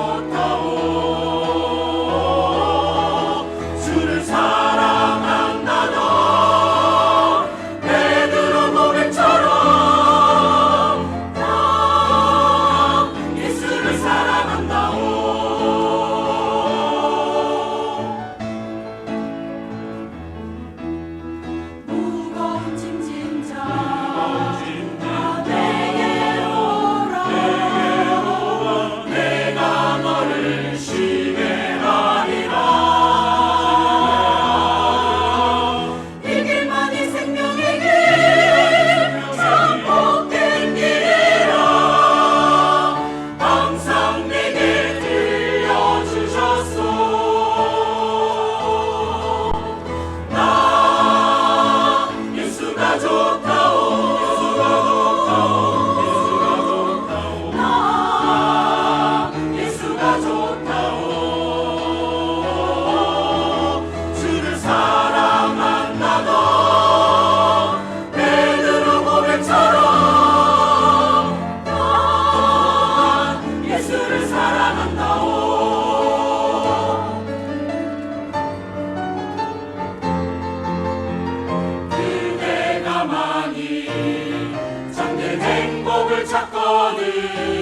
Lord God. 찾거든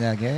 사랑한다오 아멘. 귀한 찬양에